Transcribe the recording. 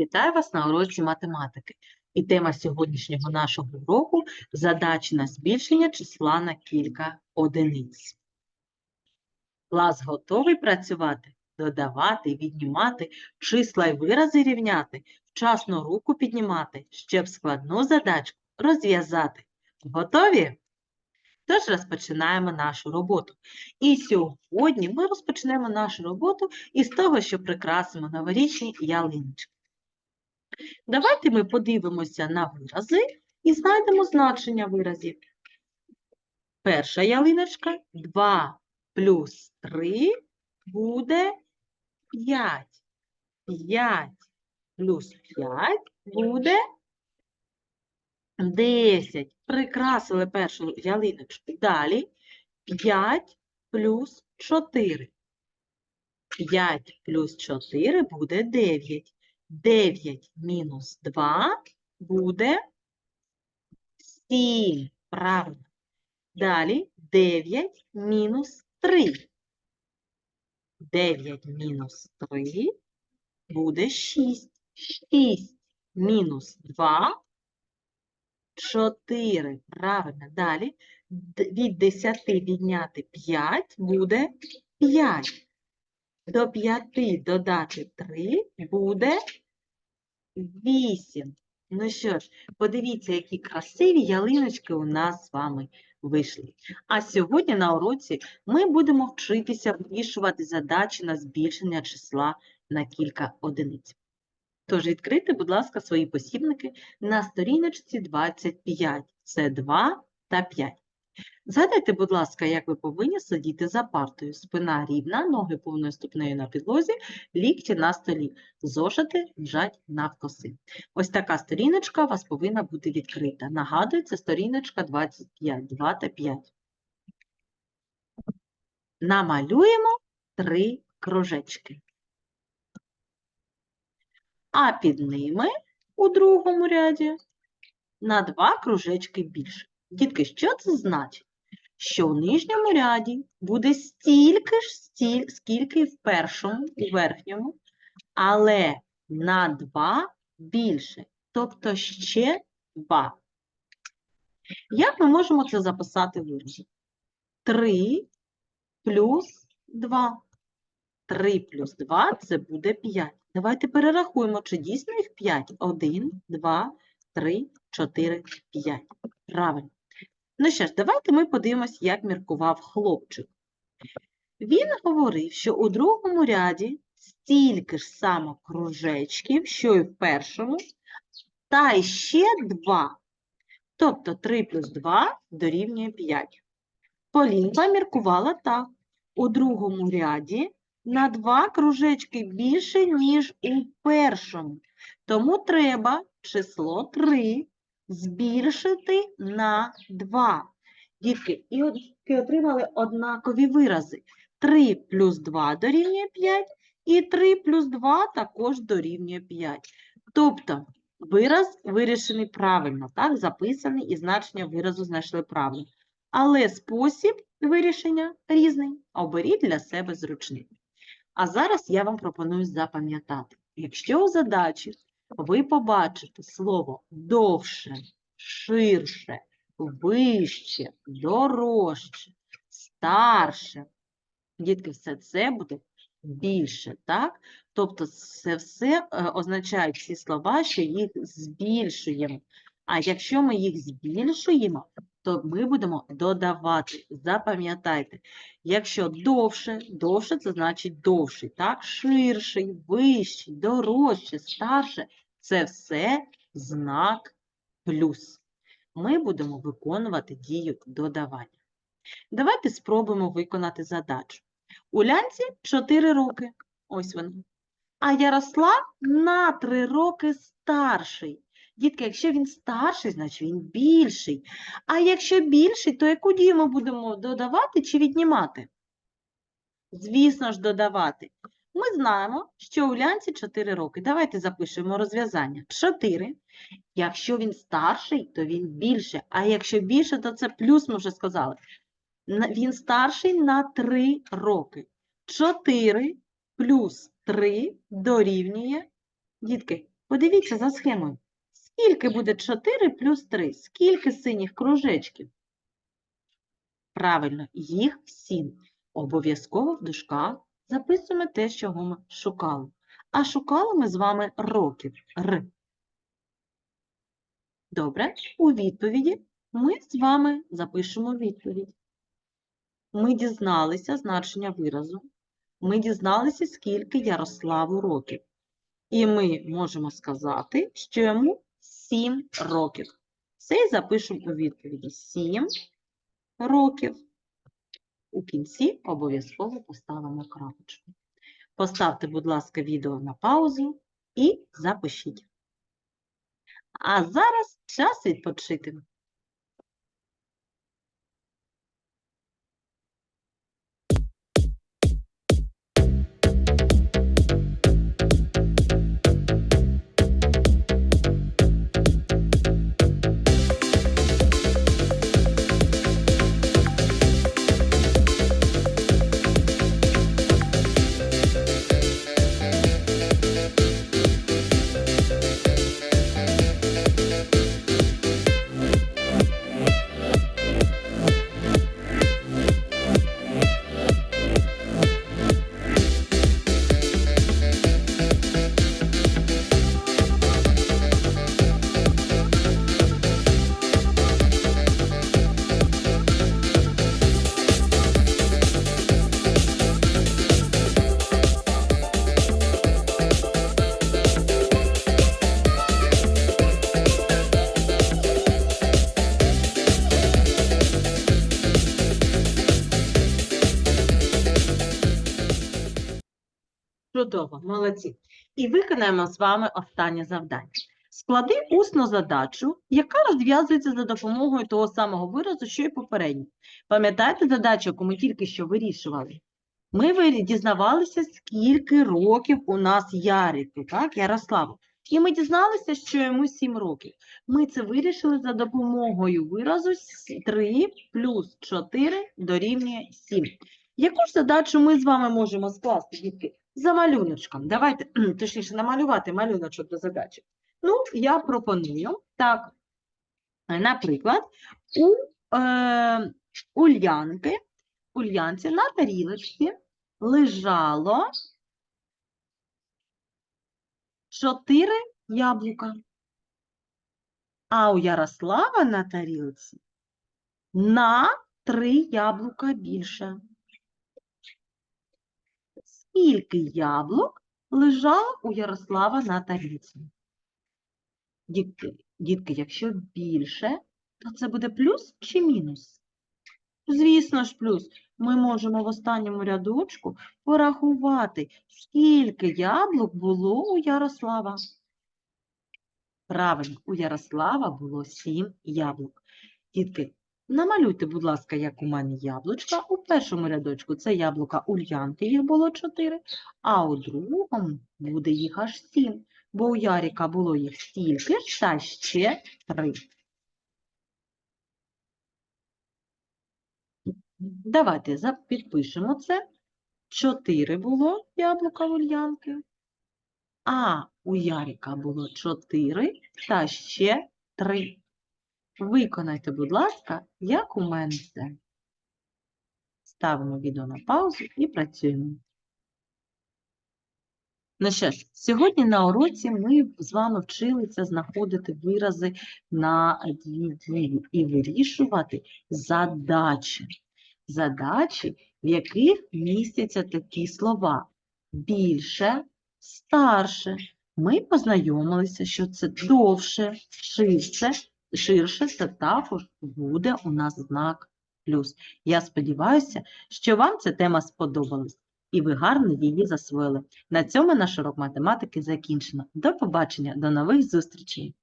Вітаю вас на уроці математики. І тема сьогоднішнього нашого уроку – задачі на збільшення числа на кілька одиниць. Клас готовий працювати, додавати, віднімати, числа й вирази рівняти, вчасно руку піднімати, щоб складну задачку розв'язати. Готові? Тож розпочинаємо нашу роботу. І сьогодні ми розпочнемо нашу роботу із того, що прикрасимо новорічні ялиночки. Давайте ми подивимося на вирази і знайдемо значення виразів. Перша ялиночка 2 плюс 3 буде 5. 5 плюс 5 буде 10. Прикрасили першу ялиночку. Далі 5 плюс 4. 5 плюс 4 буде 9. 9 мінус 2 буде 7. Правильно. Далі 9 мінус 3. 9 мінус 3 буде 6. 6 мінус 2 4. Правильно. Далі від 10 відняти 5 буде 5. До 5 додати 3 буде 8. Ну що ж, подивіться, які красиві ялиночки у нас з вами вийшли. А сьогодні на уроці ми будемо вчитися вирішувати задачі на збільшення числа на кілька одиниць. Тож відкрийте, будь ласка, свої посібники на сторіночці 25. Це 2 та 5. Згадайте, будь ласка, як ви повинні сидіти за партою. Спина рівна, ноги повною ступнею на підлозі, лікті на столі. Зошити лежать навкоси. Ось така сторіночка у вас повинна бути відкрита. Нагадую, це сторіночка 25, 2 та 5. Намалюємо три кружечки. А під ними у другому ряді на два кружечки більше. Дітки, що це значить? Що в нижньому ряді буде стільки ж, стіль, скільки і в першому, у верхньому, але на 2 більше, тобто ще 2. Як ми можемо це записати в виразі? 3 плюс 2. 3 плюс 2 – це буде 5. Давайте перерахуємо, чи дійсно їх 5. 1, 2, 3, 4, 5. Правильно. Ну що ж, давайте ми подивимось, як міркував хлопчик. Він говорив, що у другому ряді стільки ж само кружечків, що і в першому, та ще 2. Тобто 3 плюс 2 дорівнює 5. Полінка міркувала так. У другому ряді на 2 кружечки більше, ніж у першому. Тому треба число 3 збільшити на 2. Дітки, і от отримали однакові вирази. 3 плюс 2 дорівнює 5, і 3 плюс 2 також дорівнює 5. Тобто вираз вирішений правильно, так, записаний і значення виразу знайшли правильно. Але спосіб вирішення різний. Оберіть для себе зручний. А зараз я вам пропоную запам'ятати. Якщо у задачі ви побачите слово довше, ширше, вище, дорожче, старше, дітки, все це буде більше, так? Тобто це все е, означають ці слова, що їх збільшуємо. А якщо ми їх збільшуємо, то ми будемо додавати. Запам'ятайте, якщо довше, довше це значить довший, так? Ширший, вищий, дорожче, старше це все знак плюс. Ми будемо виконувати дію додавання. Давайте спробуємо виконати задачу. Улянці 4 роки. Ось вона. А Ярослав на 3 роки старший. Дітки, якщо він старший, значить він більший. А якщо більший, то яку дію ми будемо додавати чи віднімати? Звісно ж, додавати. Ми знаємо, що у Лянці 4 роки. Давайте запишемо розв'язання. 4. Якщо він старший, то він більше. А якщо більше, то це плюс, ми вже сказали. Він старший на 3 роки. 4 плюс 3 дорівнює, дітки, Подивіться за схемою. Скільки буде 4 плюс 3? Скільки синіх кружечків? Правильно, їх 7. Обов'язково в дужках записуємо те, чого ми шукали. А шукали ми з вами років. Р. Добре, у відповіді ми з вами запишемо відповідь. Ми дізналися значення виразу. Ми дізналися, скільки Ярославу років. І ми можемо сказати, що йому 7 років. Це і запишемо у відповіді 7 років. У кінці обов'язково поставимо крапочку. Поставте, будь ласка, відео на паузу і запишіть. А зараз час відпочити. Чудово, молодці. І виконаємо з вами останнє завдання. Склади усну задачу, яка розв'язується за допомогою того самого виразу, що й попередньо. Пам'ятаєте задачу, яку ми тільки що вирішували? Ми дізнавалися, скільки років у нас Ярику, так, Ярославу. І ми дізналися, що йому 7 років. Ми це вирішили за допомогою виразу 3 плюс 4 дорівнює 7. Яку ж задачу ми з вами можемо скласти, дітки? За малюночком. Давайте, точніше, намалювати малюночок до задачі. Ну, я пропоную, так, наприклад, у е, Ульянки, Ульянці на тарілочці лежало 4 яблука. А у Ярослава на тарілці на 3 яблука більше. Скільки яблук лежало у Ярослава на тарілці? Дітки, дітки, якщо більше, то це буде плюс чи мінус? Звісно ж, плюс. Ми можемо в останньому рядочку порахувати, скільки яблук було у Ярослава. Правильно, у Ярослава було 7 яблук. Дітки, намалюйте, будь ласка, як у мене яблучка. У першому рядочку це яблука Ульянки, їх було 4, а у другому буде їх аж 7, бо у Яріка було їх стільки та ще 3. Давайте підпишемо це. 4 було яблука Ульянки, а у Яріка було 4 та ще 3. Виконайте, будь ласка, як у мене це. Ставимо відео на паузу і працюємо. Ну що ж, сьогодні на уроці ми з вами вчилися знаходити вирази на дві дії і вирішувати задачі. Задачі, в яких містяться такі слова більше, старше. Ми познайомилися, що це довше, ширше, ширше це також буде у нас знак плюс. Я сподіваюся, що вам ця тема сподобалась і ви гарно її засвоїли. На цьому наш урок математики закінчено. До побачення, до нових зустрічей!